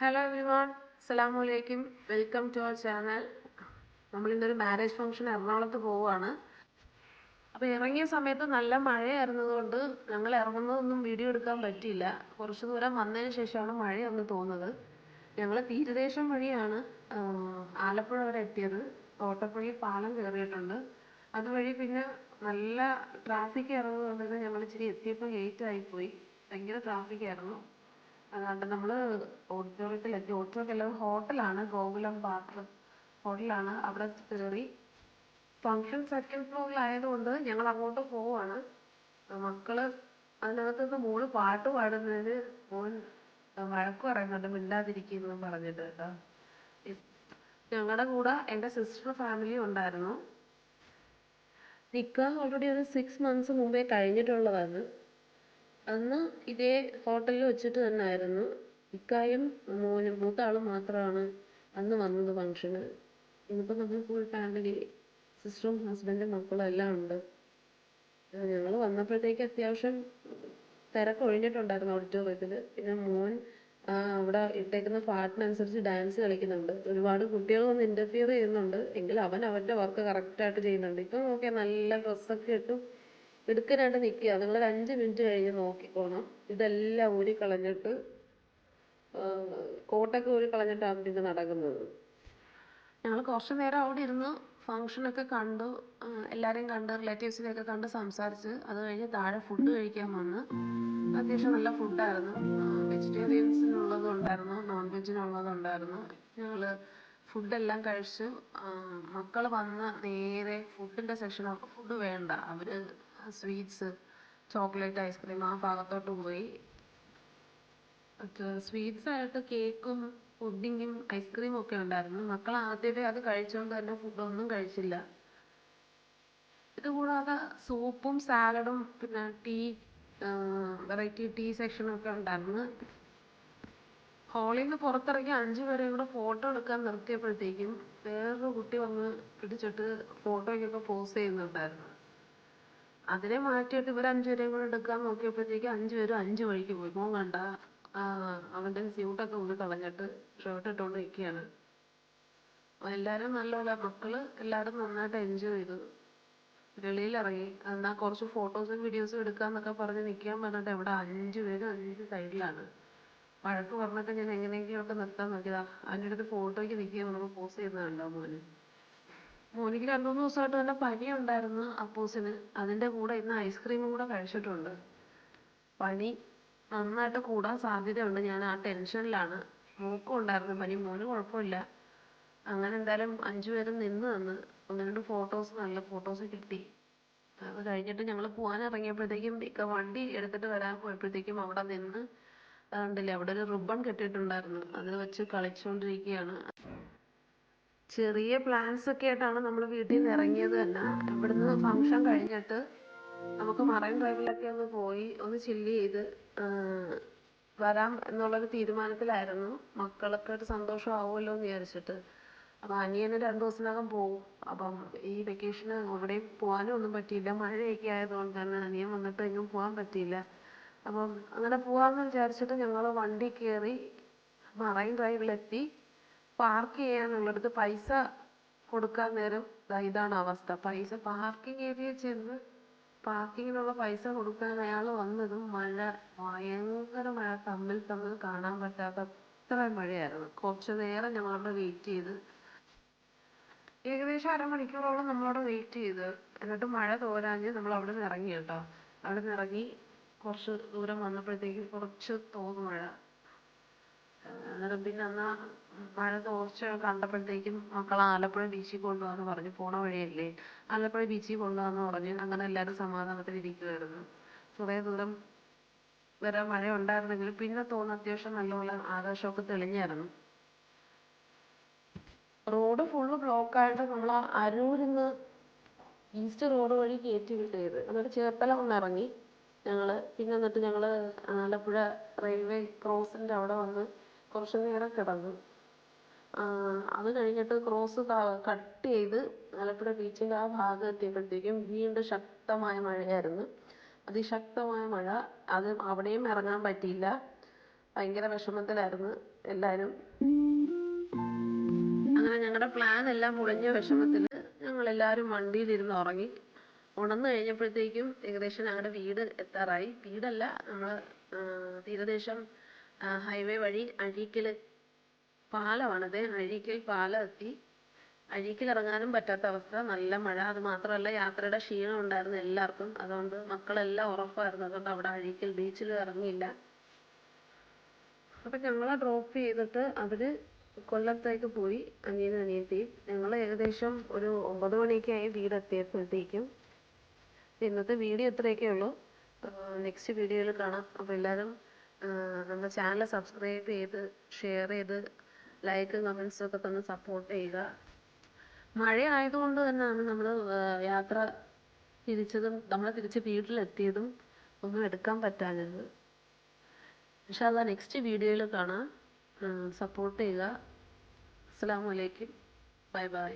Hello everyone അസ്സലാമു അലൈക്കും welcome to our channel നമ്മൾ ഇന്നൊരു മാരേജ് ഫംഗ്ഷൻ എറണാകുളത്ത് പോവുകയാണ്. അപ്പോൾ ഇറങ്ങിയ സമയത്ത് നല്ല മഴയായിരുന്നതുകൊണ്ട് ഞങ്ങൾ ഇറങ്ങുന്നതൊന്നും വീഡിയോ എടുക്കാൻ പറ്റിയില്ല. കുറച്ച് ദൂരം വന്നതിന് ശേഷമാണ് മഴയൊന്ന് തോന്നുന്നത്. ഞങ്ങൾ തീരദേശം വഴിയാണ് ആലപ്പുഴ വരെ എത്തിയത്. തോട്ടപ്പുഴയിൽ പാലം കയറിയിട്ടുണ്ട്. അതുവഴി പിന്നെ നല്ല ട്രാഫിക് ആയിരുന്നതുകൊണ്ട് ഞങ്ങൾ ഇച്ചിരി എത്തിയപ്പോൾ ലേറ്റ് ആയിപ്പോയി. ഭയങ്കര ട്രാഫിക് ആയിരുന്നു. അതുകൊണ്ട് നമ്മൾ ഓഡിറ്റോറിയത്തിൽ എത്തി ഓഡിറ്റോറിയത്തിൽ ഹോട്ടലാണ് ഗോകുലം പാത്രം ഹോട്ടലാണ് അവിടെ കയറി. ഫങ്ഷൻ സെക്കൻഡ് ഫ്ലോറിലായതുകൊണ്ട് ഞങ്ങൾ അങ്ങോട്ട് പോവാണ്. മക്കൾ അതിനകത്ത് നിന്ന് മോൾ പാട്ട് പാടുന്നതിന് മോൻ വഴക്ക് പറയുന്നുണ്ട് മിണ്ടാതിരിക്കുന്നു പറഞ്ഞിട്ട് കേട്ടോ. ഞങ്ങളുടെ കൂടെ എന്റെ സിസ്റ്റർ ഫാമിലി ഉണ്ടായിരുന്നു. നിക്കാഹ് ഓൾറെഡി ഒരു സിക്സ് മന്ത്സ് മുമ്പേ കഴിഞ്ഞിട്ടുള്ളതാണ്. അന്ന് ഇതേ ഹോട്ടലിൽ വെച്ചിട്ട് തന്നെ ആയിരുന്നു ഇക്കായും മോനും മൂത്ത ആളും മാത്രമാണ് അന്ന് വന്നത് ഫംഗ്ഷന് ഇന്നിപ്പോൾ നമ്മൾ ഫുൾ ഫാമിലി സിസ്റ്ററും ഹസ്ബൻഡും മക്കളും എല്ലാം ഉണ്ട്. ഞങ്ങൾ വന്നപ്പോഴത്തേക്ക് അത്യാവശ്യം തിരക്ക് ഒഴിഞ്ഞിട്ടുണ്ടായിരുന്നു ഓഡിറ്റോറിയത്തിൽ പിന്നെ മോൻ അവിടെ ഇട്ടേക്കുന്ന പാട്ടിനനുസരിച്ച് ഡാൻസ് കളിക്കുന്നുണ്ട്. ഒരുപാട് കുട്ടികൾ വന്ന് ഇന്റർഫിയർ ചെയ്യുന്നുണ്ട്. എങ്കിലും അവൻ അവന്റെ വർക്ക് കറക്റ്റായിട്ട് ചെയ്യുന്നുണ്ട്. ഇപ്പം നോക്കിയാൽ നല്ല ഡ്രസ്സൊക്കെ ഇട്ട് എടുക്കാനായിട്ട് നിൽക്കുക. നിങ്ങൾ അഞ്ച് മിനിറ്റ് കഴിഞ്ഞ് നോക്കിക്കോണം. ഇതെല്ലാം ഊരിക്കളഞ്ഞിട്ട് കോട്ടൊക്കെ ഊരിക്കളഞ്ഞിട്ടാണ് പിന്നെ നടക്കുന്നത്. ഞങ്ങൾ കുറച്ച് നേരം അവിടെ ഇരുന്ന് ഫംഗ്ഷനൊക്കെ കണ്ടു. എല്ലാവരെയും കണ്ട് റിലേറ്റീവ്സിനെയൊക്കെ കണ്ട് സംസാരിച്ച് അത് കഴിഞ്ഞ് താഴെ ഫുഡ് കഴിക്കാൻ വന്ന്. അത്യാവശ്യം നല്ല ഫുഡായിരുന്നു വെജിറ്റേറിയൻസിനുള്ളതുണ്ടായിരുന്നു നോൺ വെജിനുള്ളതുണ്ടായിരുന്നു ഞങ്ങൾ ഫുഡെല്ലാം കഴിച്ചു മക്കൾ വന്ന് നേരെ ഫുഡിന്റെ സെക്ഷനൊക്കെ ഫുഡ് വേണ്ട. അവർ സ്വീറ്റ്സ് ചോക്ലേറ്റ് ഐസ്ക്രീം ആ ഭാഗത്തോട്ട് പോയി. സ്വീറ്റ്സ് ആയിട്ട് കേക്കും പുഡിങ്ങും ഐസ്ക്രീമും ഒക്കെ ഉണ്ടായിരുന്നു. മക്കൾ ആദ്യമേ അത് കഴിച്ചുകൊണ്ട് തന്നെ ഫുഡൊന്നും കഴിച്ചില്ല. ഇത് കൂടാതെ സൂപ്പും സാലഡും പിന്നെ ടീ വെറൈറ്റി ടീ ഒക്കെ ഉണ്ടായിരുന്നു. ഹാളിൽ നിന്ന് പുറത്തിറങ്ങി അഞ്ചു പേരെയും കൂടെ ഫോട്ടോ എടുക്കാൻ നിർത്തിയപ്പോഴത്തേക്കും വേറൊരു കുട്ടി വന്ന് പിടിച്ചിട്ട് ഫോട്ടോയ്ക്കൊക്കെ പോസ് ചെയ്യുന്നുണ്ടായിരുന്നു. അതിനെ മാറ്റിയിട്ട് ഇവർ അഞ്ചുപേരെയും കൂടെ എടുക്കാൻ നോക്കിയപ്പോഴത്തേക്കും അഞ്ചുപേരും അഞ്ച് വഴിക്ക് പോയി. മോൻ കണ്ട അവന്റെ സ്യൂട്ടൊക്കെ ഒന്ന് കളഞ്ഞിട്ട് ഷർട്ട് ഇട്ടുകൊണ്ട് നിൽക്കുകയാണ് എല്ലാവരും നല്ലപോലെ മക്കൾ എല്ലാവരും നന്നായിട്ട് എൻജോയ് ചെയ്തു. വെളിയിലിറങ്ങി. എന്നാൽ കുറച്ച് ഫോട്ടോസും വീഡിയോസും എടുക്കാന്നൊക്കെ പറഞ്ഞ് നിൽക്കാൻ പറഞ്ഞിട്ട് ഇവിടെ അഞ്ച് പേരും അഞ്ച് സൈഡിലാണ് വഴക്ക് പറഞ്ഞിട്ട് ഞാൻ എങ്ങനെയെങ്കിലുമൊക്കെ നിർത്താൻ നോക്കിയതാ. അതിന്റെ അടുത്ത് ഫോട്ടോയ്ക്ക് നിൽക്കുക നമ്മൾ പോസ് ചെയ്യുന്നത് കണ്ടോ മോന്? മോനിക്ക് രണ്ട് മൂന്ന് ദിവസമായിട്ട് നല്ല പനി ഉണ്ടായിരുന്നു അപ്പൂസിന്. അതിന്റെ കൂടെ ഇന്ന് ഐസ്ക്രീമും കൂടെ കഴിച്ചിട്ടുണ്ട്. പനി നന്നായിട്ട് കൂടാൻ സാധ്യതയുണ്ട്. ഞാൻ ആ ടെൻഷനിലാണ് മോക്കും ഉണ്ടായിരുന്നു പനി. മോന് കുഴപ്പമില്ല. അങ്ങനെ എന്തായാലും അഞ്ചു പേരും നിന്ന് തന്ന്. ഒന്ന് രണ്ട് ഫോട്ടോസ് നല്ല ഫോട്ടോസ് കിട്ടി. അത് കഴിഞ്ഞിട്ട് ഞങ്ങൾ പോകാൻ ഇറങ്ങിയപ്പോഴത്തേക്കും വണ്ടി എടുത്തിട്ട് വരാൻ പോയപ്പോഴത്തേക്കും അവിടെ നിന്ന് കണ്ടില്ലേ അവിടെ ഒരു റിബൺ കെട്ടിയിട്ടുണ്ടായിരുന്നു. അത് വെച്ച് കളിച്ചുകൊണ്ടിരിക്കുകയാണ് ചെറിയ പ്ലാൻസ് ഒക്കെ ആയിട്ടാണ് നമ്മൾ വീട്ടിൽ നിന്ന് ഇറങ്ങിയത് തന്നെ. ഇവിടുന്ന് ഫംഗ്ഷൻ കഴിഞ്ഞിട്ട് നമുക്ക് മറൈൻ ഡ്രൈവിലൊക്കെ ഒന്ന് പോയി ഒന്ന് ചില്ല് ചെയ്ത് വരാം എന്നുള്ളൊരു തീരുമാനത്തിലായിരുന്നു. മക്കളൊക്കെ ഒരു സന്തോഷമാവുമല്ലോ എന്ന് വിചാരിച്ചിട്ട്. അപ്പം അനിയന് രണ്ട് ദിവസത്തിനകം പോകും അപ്പം ഈ വെക്കേഷന് എവിടെയും പോകാനും ഒന്നും പറ്റിയില്ല. മഴയൊക്കെ ആയതുകൊണ്ട് തന്നെ അനിയൻ വന്നിട്ട് എങ്ങും പോകാൻ പറ്റിയില്ല. അപ്പം അങ്ങനെ പോകാമെന്ന് വിചാരിച്ചിട്ട് ഞങ്ങൾ വണ്ടി കയറി മറൈൻ ഡ്രൈവിലെത്തി. പാർക്ക് ചെയ്യാനുള്ളിടത്ത് പൈസ കൊടുക്കാൻ നേരം ഇതാണ് അവസ്ഥ. പൈസ പാർക്കിംഗ് ഏരിയയിൽ ചെന്ന് പാർക്കിങ്ങിനുള്ള പൈസ കൊടുക്കാൻ അയാൾ വന്നതും മഴ ഭയങ്കര മഴ തമ്മിൽ തമ്മിൽ കാണാൻ പറ്റാത്ത അത്ര മഴയായിരുന്നു. കുറച്ച് നേരം ഞങ്ങളവിടെ വെയിറ്റ് ചെയ്ത്. ഏകദേശം അരമണിക്കൂറോളം നമ്മളവിടെ വെയിറ്റ് ചെയ്ത്. എന്നിട്ട് മഴ തോരാഞ്ഞ് നമ്മൾ അവിടെ നിന്ന് ഇറങ്ങി കേട്ടോ. അവിടെ നിന്ന് ഇറങ്ങി കുറച്ച് ദൂരം വന്നപ്പോഴത്തേക്കും കുറച്ച് തോന്നു മഴ. അന്നേരം പിന്നെ അന്ന് മഴ തോർച്ച കണ്ടപ്പോഴത്തേക്കും മക്കളെ ആലപ്പുഴ ബീച്ചിൽ കൊണ്ടുപോകാന്ന് പറഞ്ഞു. പോണ വഴിയല്ലേ. ആലപ്പുഴ ബീച്ചിൽ കൊണ്ടുപോകാന്ന് പറഞ്ഞു അങ്ങനെ എല്ലാവരും സമാധാനത്തിൽ ഇരിക്കുവായിരുന്നു കുറേ ദൂരം വരെ മഴ ഉണ്ടായിരുന്നെങ്കിലും പിന്നെ തോന്നുന്നു അത്യാവശ്യം നല്ലപോലെ ആകാശമൊക്കെ തെളിഞ്ഞായിരുന്നു. റോഡ് ഫുള്ള് ബ്ലോക്കായിട്ട് നമ്മൾ അരൂരിന്ന് ഈസ്റ്റ് റോഡ് വഴി കയറ്റി വിട്ടത് എന്നിട്ട് ചേർത്തല ഒന്ന് ഇറങ്ങി ഞങ്ങൾ പിന്നെ എന്നിട്ട് ഞങ്ങൾ ആലപ്പുഴ റെയിൽവേ ക്രോസിന്റെ അവിടെ വന്ന് കുറച്ച് നേരം കിടന്നു. അത് കഴിഞ്ഞിട്ട് ക്രോസ് കട്ട് ചെയ്ത് ആലപ്പുഴ ബീച്ചിന്റെ ആ ഭാഗം എത്തിയപ്പോഴത്തേക്കും വീണ്ടും ശക്തമായ മഴയായിരുന്നു. അതിശക്തമായ മഴ അത് അവിടെയും ഇറങ്ങാൻ പറ്റിയില്ല. ഭയങ്കര വിഷമത്തിലായിരുന്നു എല്ലാവരും അങ്ങനെ ഞങ്ങളുടെ പ്ലാൻ എല്ലാം പൊളിഞ്ഞ വിഷമത്തിൽ ഞങ്ങളെല്ലാവരും വണ്ടിയിലിരുന്ന് ഉറങ്ങി. ഉണർന്നു കഴിഞ്ഞപ്പോഴത്തേക്കും ഏകദേശം ഞങ്ങളുടെ വീട് എത്താറായി. വീടല്ല നമ്മൾ തീരദേശം ഹൈവേ വഴി അഴീക്കൽ പാലമാണത്. അഴീക്കൽ പാലം എത്തി അഴീക്കൽ ഇറങ്ങാനും പറ്റാത്ത അവസ്ഥ. നല്ല മഴ. അത് മാത്രമല്ല യാത്രയുടെ ക്ഷീണം ഉണ്ടായിരുന്നു എല്ലാവർക്കും. അതുകൊണ്ട് മക്കളെല്ലാം ഉറപ്പായിരുന്നു. അതുകൊണ്ട് അവിടെ അഴീക്കൽ ബീച്ചിൽ ഇറങ്ങിയില്ല. അപ്പം ഞങ്ങളെ ഡ്രോപ്പ് ചെയ്തിട്ട് അവർ കൊല്ലത്തേക്ക് പോയി അനിയനും അനിയത്തിയും ഞങ്ങൾ ഏകദേശം ഒരു ഒമ്പത് മണിയൊക്കെ ആയി വീടെത്തിയപ്പോഴത്തേക്കും ഇന്നത്തെ വീഡിയോ ഇത്രയൊക്കെ ഉള്ളൂ. നെക്സ്റ്റ് വീഡിയോയിൽ കാണാം. അപ്പോൾ എല്ലാവരും നമ്മുടെ ചാനൽ സബ്സ്ക്രൈബ് ചെയ്ത് ഷെയർ ചെയ്ത് ലൈക്ക് കമന്റ്സ് ഒക്കെ തന്ന് സപ്പോർട്ട് ചെയ്യുക. മഴ ആയതുകൊണ്ട് തന്നെയാണ് നമ്മൾ യാത്ര തിരിച്ചതും നമ്മൾ തിരിച്ച് വീട്ടിലെത്തിയതും ഒന്നും എടുക്കാൻ പറ്റാഞ്ഞത്. പക്ഷെ അത് നെക്സ്റ്റ് വീഡിയോയിൽ കാണാം. സപ്പോർട്ട് ചെയ്യുക. അസ്സാം വലൈക്കും ബൈ ബൈ